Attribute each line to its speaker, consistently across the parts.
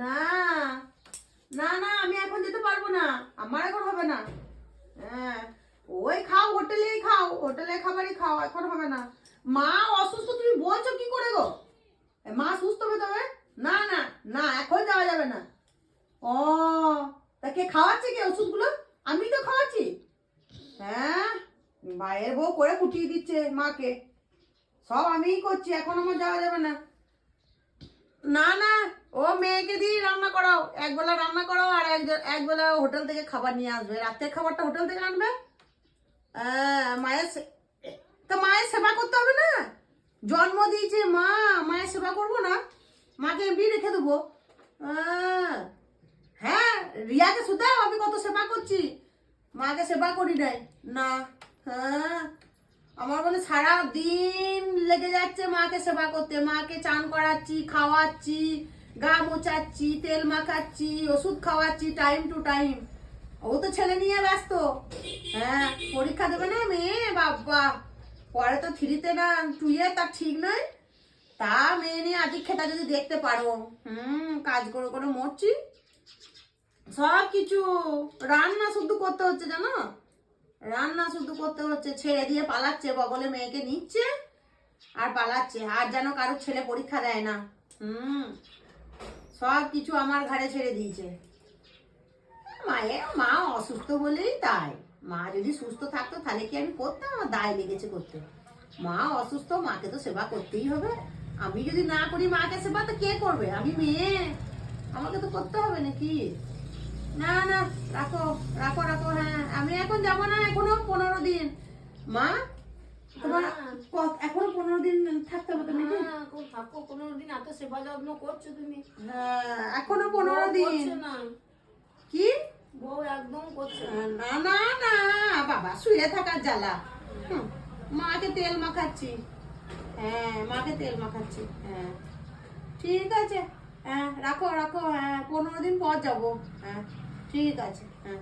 Speaker 1: না না না, আমি এখন যেতে পারব না। আমার এখন হবে না। হ্যাঁ ওই খাও, হোটেলেই খাও হোটেলে খাবারই খাও, এখন হবে না। মা অসুস্থ, তুমি বলছো কি করে গো? মা সুস্থ হবে তবে? না না না, এখন যাওয়া যাবে না। ও, তা কে খাওয়াচ্ছে কে ওষুধগুলো? আমি তো খাওয়াচ্ছি। হ্যাঁ ভাইয়ের বউ করে ফুটিয়ে দিচ্ছে মাকে। সব আমিই করছি, এখন আমার যাওয়া যাবে না। না না, ও মেয়েকে দিয়ে রান্না করাও। একবেলা রান্না করাও আর এক একবেলা হোটেল থেকে খাবার নিয়ে আসবে। রাতের খাবারটা হোটেল থেকে আনবে? মায়ের তা মায়ের সেবা করতে হবে না? জন্ম দিয়েছে মা, মায়ের সেবা করব না? মাকে এমনি রেখে দেবো। হ্যাঁ রিয়াকে শুধাও, আমি কত সেবা করছি। মাকে সেবা করি নাই। না হ্যাঁ। আমার বলে সারা দিন লেগে যাচ্ছে মাকে সেবা করতে। মাকে চান করাচ্ছি, খাওয়াচ্ছি, গা মোচাচ্ছি তেল মাখাচ্ছি, ওষুধ খাওয়াচ্ছি টাইম টু টাইম ও তো ছেলে নিয়ে ব্যস্ত। হ্যাঁ পরীক্ষা দেবে না মেয়ে? বাবা, পরে তো থ্রিতে না টুয়ে তার ঠিক নয়। তা মেয়ে নিয়ে আজকে খেতা যদি দেখতে পারো। হুম, কাজ করে করে মরছি। সব কিছু রান্না শুধু করতে হচ্ছে জানো? রান্না শুধু করতে হচ্ছে, ছেড়ে দিয়ে পালাচ্ছে, বগলে মেয়েকে নিচ্ছে আর পালাচ্ছে। আর যেন কারও ছেলে পরীক্ষা দেয় না। হুম, সব কিছু আমার ঘাড়ে ছেড়ে দিয়েছে। মায়ের মা অসুস্থ বলেই তাই মা যদি সুস্থ থাকতো, তাহলে কি আমি করতাম? আমার দায় লেগেছে করতে। মা অসুস্থ, মাকে তো সেবা করতেই হবে। আমি যদি না করি মাকে সেবা, তো কে করবে? আমি মেয়ে। আমাকে তো করতে হবে নাকি? না না, রাখো রাখো রাখো। আমি এখন যাব না এখনও পনেরো দিন। মা তোমার এখনও পনেরো দিন থাকতে হবে তো নাকি?
Speaker 2: হ্যাঁ, থাকো পনেরো দিন এত সেবা যত্ন করছ তুমি।
Speaker 1: হ্যাঁ, এখনও পনেরো দিন।
Speaker 2: না।
Speaker 1: কি?
Speaker 2: বউ একদম করছে না।
Speaker 1: না না বাবা শুয়ে থাকার জ্বালা। মাকে তেল মাখাচ্ছি। হ্যাঁ মাকে তেল মাখাচ্ছি হ্যাঁ। ঠিক আছে হ্যাঁ রাখো রাখো হ্যাঁ পনেরো দিন পর যাব হ্যাঁ। ঠিক আছে হ্যাঁ।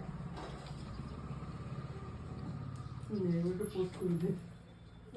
Speaker 1: ねいろいろこう作る。